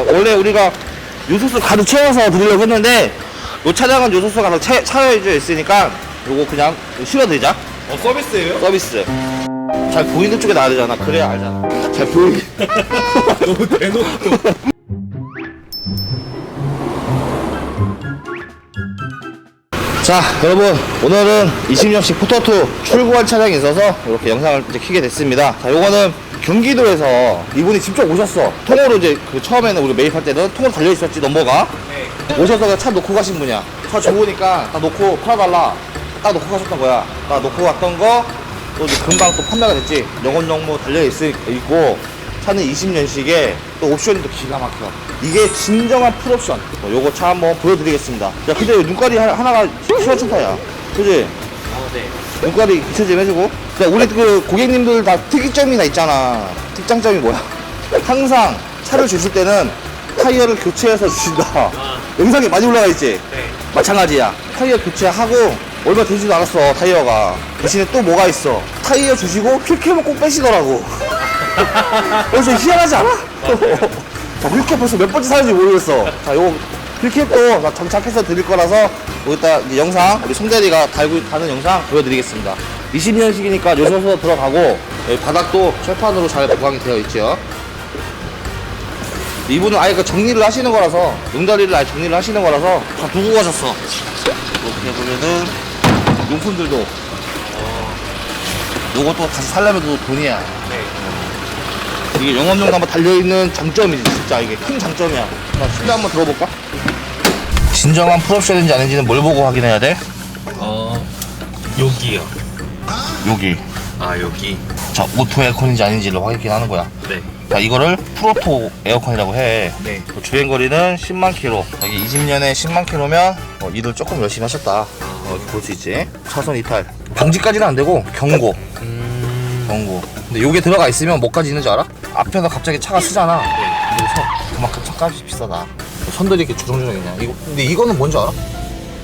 원래 우리가 요소수 가득 채워서 드리려고 했는데 요 차량은 요소수 가득 채, 차여져 있으니까 요거 그냥 실어드리자. 어 서비스예요? 서비스. 잘 보이는 쪽에 놔야 되잖아. 그래야 알잖아. 잘 보이게. 너무 대놓고. 자 여러분. 오늘은 20년씩 포토2 출고한 차량이 있어서 이렇게 영상을 이제 키게 됐습니다. 자 요거는 경기도에서 이분이 직접 오셨어. 통으로 이제 그 처음에는 우리 매입할 때는 통으로 달려 있었지 넘버가. 오셔서 그냥 차 놓고 가신 분이야. 차 좋으니까 다 놓고 팔아달라. 딱 놓고 가셨던 거야. 딱 놓고 갔던 거 또 이제 금방 또 판매가 됐지. 영원 정보 달려있고 차는 20년식에 또 옵션이 또 기가 막혀. 이게 진정한 풀옵션. 어, 요거 차 한번 보여드리겠습니다. 야 근데 이 눈깔이 하나- 하나가 시원찮다야. 그지? 아네. 눈깔이 교체 좀 해주고 자, 우리 그 고객님들 다 특이점이 나 있잖아. 특장점이 뭐야? 항상 차를 주실 때는 타이어를 교체해서 주신다. 영상에 많이 올라가 있지? 네. 마찬가지야. 타이어 교체하고 얼마 되지도 않았어 타이어가. 대신에 또 뭐가 있어? 타이어 주시고 휠캡을 꼭 빼시더라고. 그래서 희한하지 않아? 자, 휠캡 벌써 몇 번째 사는지 모르겠어. 자 요거 휠캡도 다 장착해서 드릴 거라서 여기다 이제 영상 우리 송대리가 달고 가는 영상 보여드리겠습니다 20년식이니까 요소수 들어가고 여기 바닥도 철판으로 잘 보강이 되어 있죠 이분은 아예 그 정리를 하시는 거라서 용다리를 아예 정리를 하시는 거라서 다 두고 가셨어 이렇게 보면은 용품들도 어, 요것도 다시 살려면도 돈이야 네. 이게 영업용도 한번 달려있는 장점이지 진짜 이게 큰 장점이야 자 실내 한번 들어볼까? 진정한 풀옵션인지 아닌지는 뭘 보고 확인해야 돼? 어 여기요 여기. 아 여기. 자 오토 에어컨인지 아닌지를 확인하는 거야. 네. 자 이거를 프로토 에어컨이라고 해. 네. 그 주행거리는 10만 킬로. 여기 20년에 10만 킬로면 어, 일을 조금 열심히 하셨다. 어, 볼 수 있지. 차선 이탈. 방지까지는 안 되고 경고. 음... 경고. 근데 요게 들어가 있으면 뭐까지 있는지 알아? 앞에서 갑자기 차가 쓰잖아. 그래서. 그만큼 차값이 비싸다. 선들이 이렇게 조정조정이냐? 이거 근데 이거는 뭔지 알아?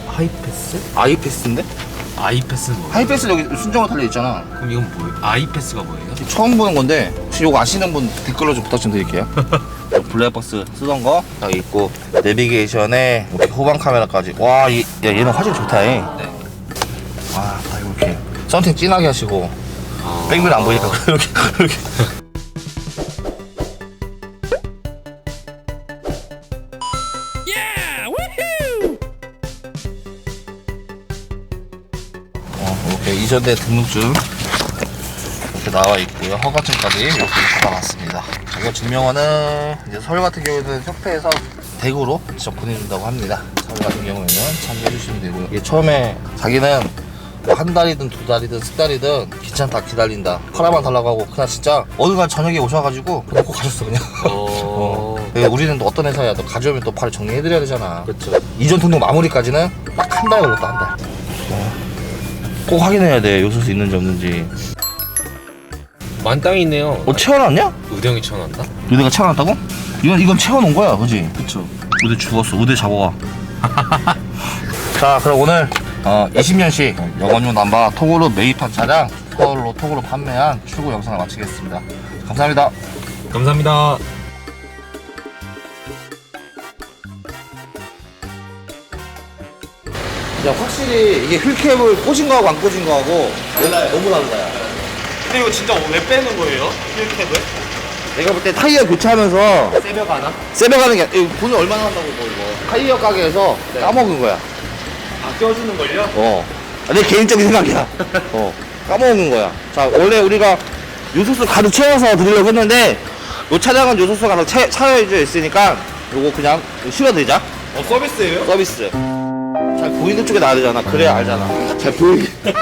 하이패스? 아이패스인데? 아이패스는 뭐예요? 하이패스 여기 순정으로 달려있잖아 그럼 이건 뭐예요? 아이패스가 뭐예요? 처음 보는 건데 혹시 이거 아시는 분 댓글로 좀 부탁 좀 드릴게요 블랙박스 쓰던 거 딱 있고 내비게이션에 이렇게 후방 카메라까지 와 이, 야, 얘는 화질 좋다 잉. 네 아, 다 이렇게 썬팅 진하게 하시고 아... 뺑글 안 보이니까 이렇게 이렇게 이렇게 이전대 등록증 이렇게 나와 있고요. 허가증까지 이렇게 받아놨습니다. 자격 증명원은 이제 서울 같은 경우에는 협회에서 대구로 직접 보내준다고 합니다. 서울 같은 경우에는 참고해 주시면 되고요. 이게 처음에 자기는 뭐한 달이든 두 달이든 세 달이든 귀찮다 기다린다 허락만 달라고 하고 그냥 진짜 어느 날 저녁에 오셔가지고 그냥 꼭 가셨어 그냥 어... 어. 우리는 또 어떤 회사야 또 가져오면 또 바로 정리해드려야 되잖아 그쵸 이전 등록 마무리까지는 딱 한 달 걸렸다 한 달. 어. 꼭 확인해야 돼 요소수 있는지 없는지. 만땅이 있네요 어 채워놨냐? 의령이 쳐놨나? 의대가 채워놨다고? 이건 이건 채워놓은 거야, 그지? 그쵸 의대 죽었어. 의대 잡아와. 자, 그럼 오늘 어, 20년씩 영원용 남바 톡으로 매입한 차량 서울로 톡으로 판매한 출고 영상을 마치겠습니다. 감사합니다. 감사합니다 야, 확실히 이게 휠캡을 꽂은 거하고 안 꽂은 거하고 달라요. 너무 달라요. 근데 이거 진짜 왜 빼는 거예요? 힐캡을? 내가 볼 때 타이어 교체하면서 새벽 하나? 세배가는 게 이거 돈이 얼마나 한다고 뭐 이거 타이어 가게에서 네. 까먹은 거야. 아 껴주는 걸요? 어. 아, 내 개인적인 생각이야. 어. 까먹은 거야. 자, 원래 우리가 요소수 가득 채워서 드리려고 했는데 요 차량은 요소수가 가득 채, 차여져 있으니까 요거 그냥 실어드리자. 어 서비스예요? 서비스. 잘 보이는 쪽에 놔야 되잖아. 그래야 알잖아. 잘 보이게.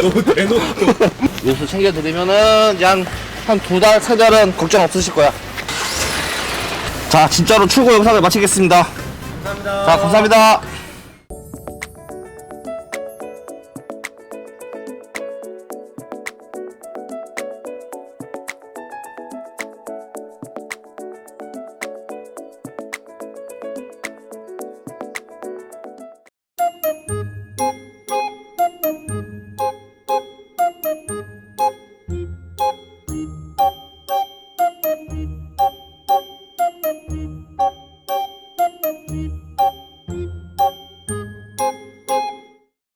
너무 대놓고 요소 챙겨드리면은 이제 한, 한 두 달, 세 달은 걱정 없으실 거야. 자, 진짜로 출고 영상을 마치겠습니다. 감사합니다 자, 감사합니다.